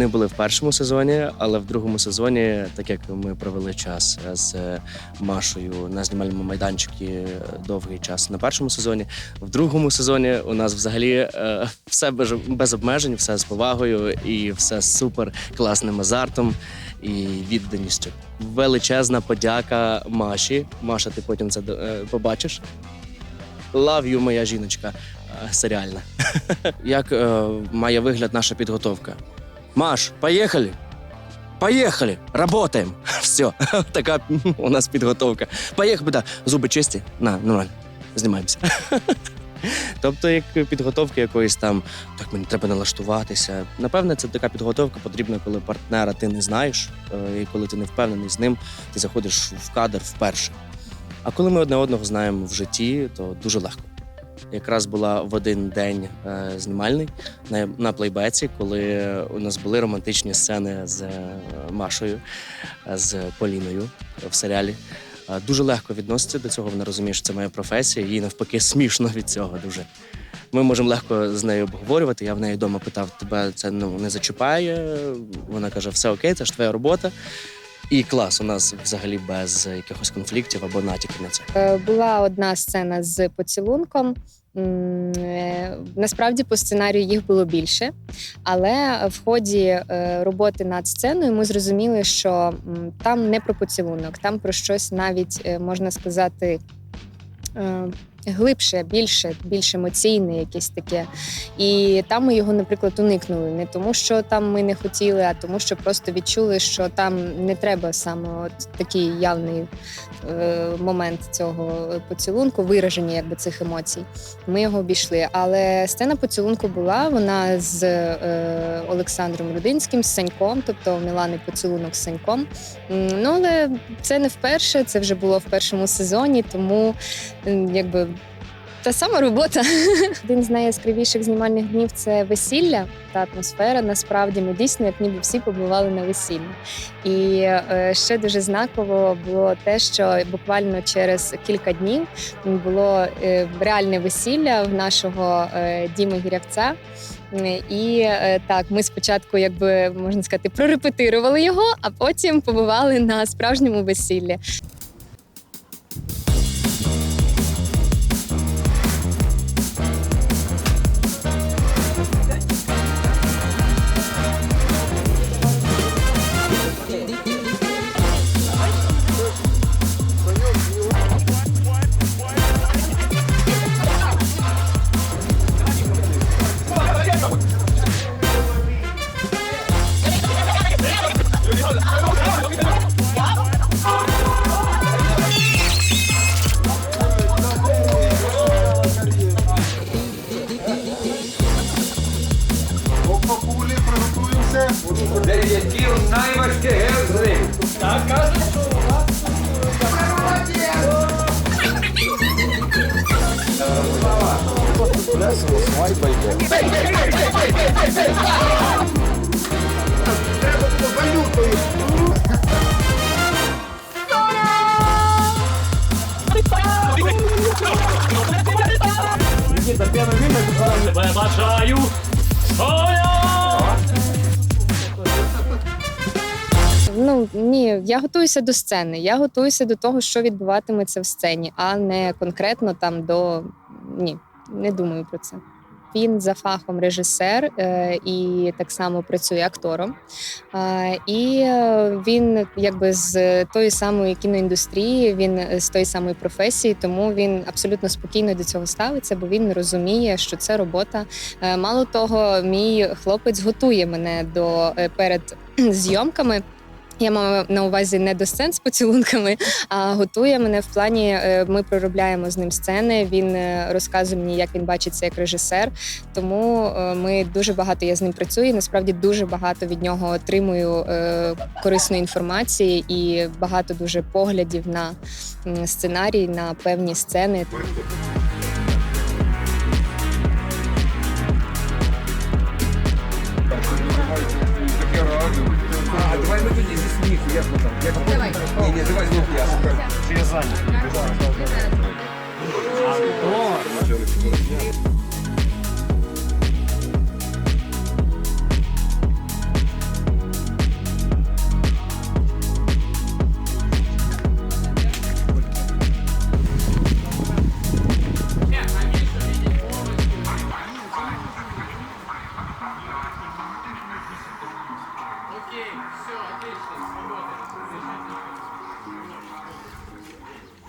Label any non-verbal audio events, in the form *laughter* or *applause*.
Вони були в першому сезоні, але в другому сезоні, так як ми провели час з Машою на знімальному майданчику довгий час на першому сезоні, в другому сезоні у нас взагалі е, все без, обмежень, все з повагою і все з супер класним азартом і відданістю. Величезна подяка Маші. Маша, ти потім це е, побачиш. Love you, моя жіночка е, серіальна. *laughs* Як е, має вигляд наша підготовка? Маш, поїхали! Поїхали! Работаємо! *laughs* Все, *laughs* така у нас підготовка. Поїхали, да. зуби чисті. На, нормально. Знімаємося. *laughs* Тобто, як підготовка якоїсь там, так мені треба налаштуватися. Напевне, це така підготовка потрібна, коли партнера ти не знаєш, е, і коли ти не впевнений з ним, ти заходиш в кадр вперше. А коли ми одне одного знаємо в житті, то дуже легко. Якраз була в один день е, знімальний на, на плейбеці, коли у нас були романтичні сцени з е, Машою, е, з Поліною в серіалі. Дуже легко відноситься до цього. Вона розуміє, що це моя професія, їй навпаки смішно від цього дуже. Ми можемо легко з нею обговорювати. Я в неї вдома питав, тебе це ну, не зачіпає. Вона каже, все окей, це ж твоя робота. І клас, у нас взагалі без якихось конфліктів або натяків на це. Е, Була одна сцена з поцілунком. Е, Насправді по сценарію їх було більше, але в ході е, роботи над сценою ми зрозуміли, що там не про поцілунок, там про щось навіть можна сказати. Глибше, більше, більш емоційне, якесь таке. І там ми його, наприклад, уникнули. Не тому, що там ми не хотіли, а тому, що просто відчули, що там не треба саме от такий явний е, момент цього поцілунку, вираження якби цих емоцій. Ми його обійшли. Але сцена поцілунку була вона з е, Олександром Рудинським, з Саньком, тобто Мілани поцілунок з Саньком. Ну але це не вперше, це вже було в першому сезоні, тому якби. Та сама робота. *laughs* Один з найяскравіших знімальних днів це весілля та атмосфера. Насправді ми дійсно, як ніби всі побували на весіллі. І е, ще дуже знаково було те, що буквально через кілька днів було е, реальне весілля в нашого е, Діми Гірявця. І так, ми спочатку, якби можна сказати, прорепетирували його, а потім побували на справжньому весіллі. Приготуємося. Дев'ятів найважких з них. Треба було валютою. Бажаю! Соя! Ну ні, я готуюся до сцени. Я готуюся до того, що відбуватиметься в сцені, а не конкретно там до ні, не думаю про це. Він за фахом режисер е, і так само працює актором. І е, він якби з тої самої кіноіндустрії, він з тої самої професії, тому він абсолютно спокійно до цього ставиться, бо він розуміє, що це робота. Е, мало того, мій хлопець готує мене до перед зйомками. Я маю на увазі не до сцен з поцілунками, а готує мене в плані. е, Ми проробляємо з ним сцени. Він е, розказує мені, як він бачиться як режисер. Тому е, ми дуже багато я з ним працюю. Насправді дуже багато від нього отримую корисної інформації і багато дуже поглядів на сценарій, на певні сцени. Таке. А, давай ми тоді зі сміху, як ми там? Як... Давай. Ні, ні, давай знов я. Через задню.